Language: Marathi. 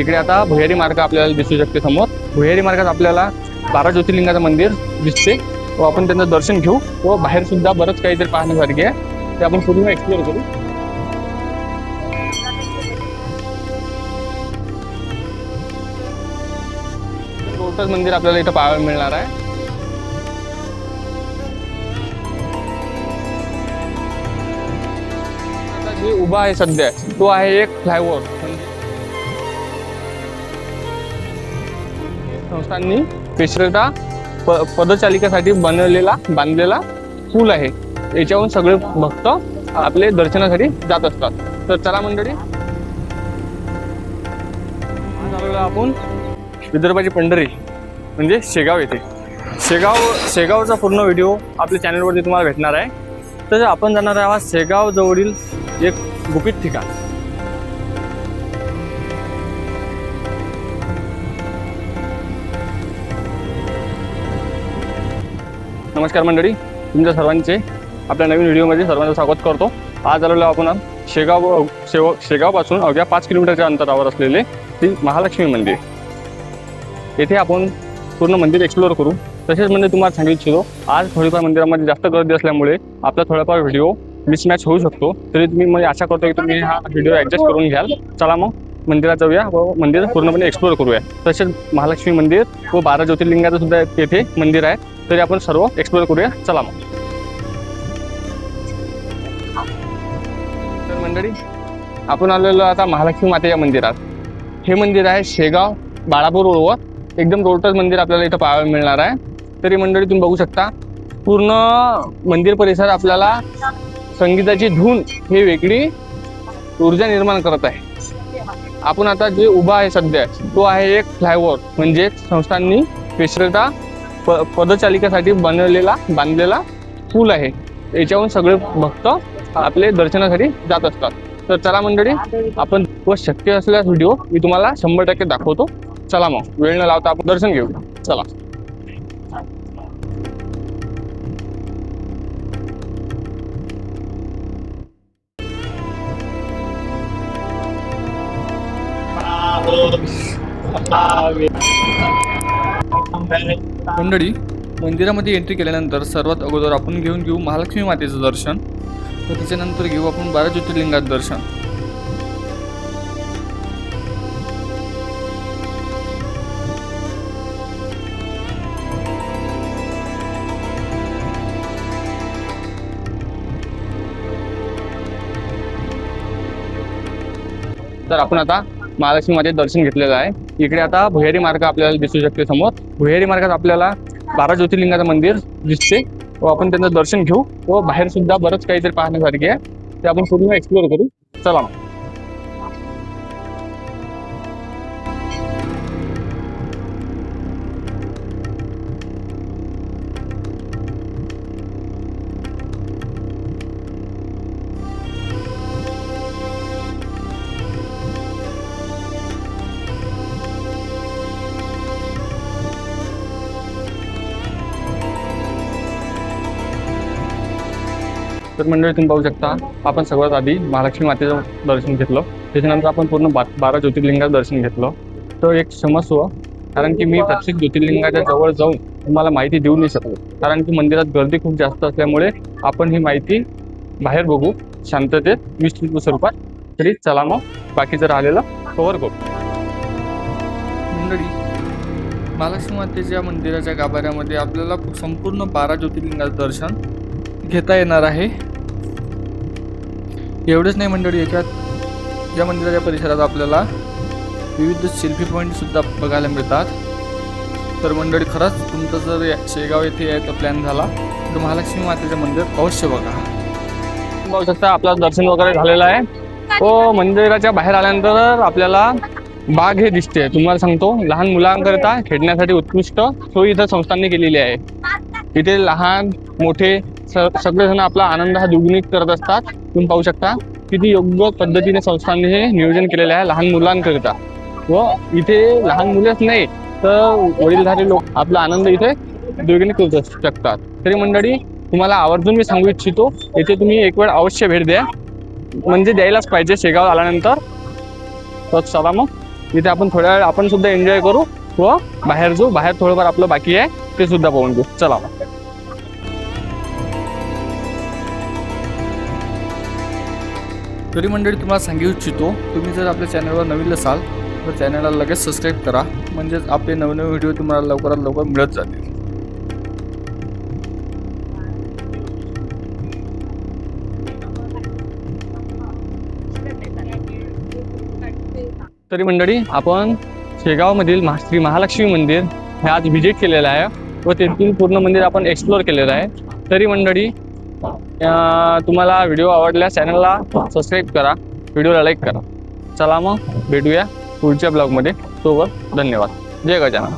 इकडे आता भुयारी मार्ग आपल्याला दिसू शकते समोर. भुयारी मार्गात आपल्याला बारा ज्योतिर्लिंगाचं मंदिर दिसते. व आपण त्यांचं दर्शन घेऊ. व बाहेर सुद्धा बरंच काहीतरी पाहण्यासारखे आहे. ते आपण पूर्ण एक्सप्लोअर करू. लोटस मंदिर आपल्याला इथं पाहायला मिळणार आहे. जे उभा आहे सध्या तो आहे एक फ्लायओव्हर संस्थांनी पेशरटा प पदचालिकेसाठी बनवलेला बांधलेला पूल आहे. याच्याहून सगळे भक्त आपले दर्शनासाठी जात असतात. तर चला मंडळी. आपण विदर्भाची पंढरी म्हणजे शेगाव येथे. शेगाव शेगावचा पूर्ण व्हिडिओ आपल्या चॅनलवरती तुम्हाला भेटणार आहे. तर आपण जाणार आहोत शेगाव जवळील एक गुपित ठिकाण. नमस्कार मंडळी तुमच्या सर्वांचे आपल्या नवीन व्हिडिओमध्ये सर्वांचं स्वागत करतो. आज आलेलो आपण शेगाव शेव शेगावपासून अवघ्या पाच किलोमीटरच्या अंतरावर असलेले श्री महालक्ष्मी मंदिर. येथे आपण पूर्ण मंदिर एक्सप्लोअर करू. तसेच म्हणजे तुम्हाला सांगू इच्छितो आज थोडीफार मंदिरामध्ये जास्त गर्दी असल्यामुळे आपला थोडाफार व्हिडिओ मिसमॅच होऊ शकतो. तरी तुम्ही म्हणजे आशा करतो की तुम्ही हा व्हिडिओ ॲडजस्ट करून घ्याल. चला मग. मंदिरात जाऊया व मंदिर पूर्णपणे एक्सप्लोअर करूया. तसेच महालक्ष्मी मंदिर व बारा ज्योतिर्लिंगाचं सुद्धा येथे मंदिर आहे. तरी आपण सर्व एक्सप्लोअर करूया. चला मग. तर मंडळी आपण आलेलो आता महालक्ष्मी मातेच्या मंदिरात. हे मंदिर आहे शेगाव बाळापूर रोडवर. एकदम रोडटच मंदिर आपल्याला इथं पाहायला मिळणार आहे. तरी मंडळी तुम्ही बघू शकता पूर्ण मंदिर परिसर आपल्याला संगीताची धून ही वेगळी ऊर्जा निर्माण करत आहे. आपण आता जे उभा आहे सध्या तो आहे एक फ्लायओव्हर म्हणजे संस्थांनी विश्रेता प पदचालिकेसाठी बनवलेला बांधलेला पूल आहे. याच्याहून सगळे भक्त आपले दर्शनासाठी जात असतात. तर चला मंडळी आपण व शक्य असल्यास व्हिडिओ मी तुम्हाला शंभर टक्के दाखवतो. चला मग वेळ न लावता आपण दर्शन घेऊ चला. मंडळी मंदिरामध्ये एंट्री केल्यानंतर सर्वात अगोदर आपण घेऊन घेऊ महालक्ष्मी मातेचं दर्शन. व त्याच्यानंतर घेऊ आपण बारा ज्योतिर्लिंगात दर्शन. तर आपण आता महालक्ष्मी दर्शन घेतलेलं आहे. इकडे आता भुयारी मार्ग आपल्याला दिसू शकते समोर. भुयारी मार्गात आपल्याला बारा ज्योतिर्लिंगाचं मंदिर दिसते. व आपण त्यांचं दर्शन घेऊ. व बाहेर सुद्धा बरंच काहीतरी पाहण्यासारखे आहे. ते आपण पूर्ण एक्सप्लोअर करू. चला मग. तर मंडळी तुम्ही पाहू शकता आपण सगळ्यात आधी महालक्ष्मी मातेचं दर्शन घेतलं. त्याच्यानंतर आपण पूर्ण बा बारा ज्योतिर्लिंगाचं दर्शन घेतलं. तर एक क्षमस्व कारण की मी प्रत्येक ज्योतिर्लिंगाच्या जवळ जाऊन तुम्हाला माहिती देऊ नाही शकलो. कारण की मंदिरात गर्दी खूप जास्त असल्यामुळे आपण ही माहिती बाहेर बघू शांततेत विस्तृत स्वरूपात. तरी चला मग बाकीचं राहिलेलं कव्हर करू. मंडळी महालक्ष्मी मातेच्या मंदिराच्या गाभाऱ्यामध्ये आपल्याला संपूर्ण बारा ज्योतिर्लिंगाचं दर्शन घेता येणार आहे. एवढंच नाही मंडळी याच्यात या मंदिराच्या परिसरात आपल्याला विविध सेल्फी पॉईंटसुद्धा बघायला मिळतात. तर मंडळी खरंच तुमचं जर या शेगाव येथे यायचा प्लॅन झाला तर महालक्ष्मी मातेचं मंदिर अवश्य बघा. बघू शकता आपलं दर्शन वगैरे झालेलं आहे. हो मंदिराच्या बाहेर आल्यानंतर आपल्याला बाग हे दिसते. तुम्हाला सांगतो लहान मुलांकरिता खेळण्यासाठी उत्कृष्ट सोय इथं संस्थांनी केलेली आहे. इथे लहान मोठे सगळेजण आपला आनंद हा दुग्नित करत असतात. तुम्ही पाहू शकता किती योग्य पद्धतीने संस्थांनी हे नियोजन केलेले आहे लहान मुलांकरिता. व इथे लहान मुलेच नाही तर वडीलधारी लोक आपला आनंद इथे दुर्गणित करू शकतात. तरी मंडळी तुम्हाला आवर्जून मी सांगू इच्छितो येथे तुम्ही एक वेळ अवश्य भेट द्या. म्हणजे द्यायलाच पाहिजे शेगाव आल्यानंतर. तर चला मग. इथे आपण थोड्या वेळ आपण सुद्धा एन्जॉय करू व बाहेर जाऊ. बाहेर थोडंफार आपलं बाकी आहे ते सुद्धा पाहून घेऊ. चला मग. तरी मंडळी तुम्हाला सांगू इच्छितो तुम्ही जर आपल्या चॅनलवर नवीन असाल तर चॅनलला लगेच सबस्क्राईब करा. म्हणजेच आपले नवनवीन व्हिडिओ तुम्हाला लवकरात लवकर मिळत जातील. तरी मंडळी आपण शेगावमधील महा- श्री महालक्ष्मी मंदिर हे आज व्हिजिट केलेलं आहे व तेथील पूर्ण मंदिर आपण एक्सप्लोअर केलेलं आहे. तरी मंडळी तुम्हाला व्हिडिओ आवडल्यास चॅनलला सबस्क्राईब करा. व्हिडिओला लाईक करा. चला मग भेटूया पुढच्या ब्लॉगमध्ये सोबत धन्यवाद. जय गजानन.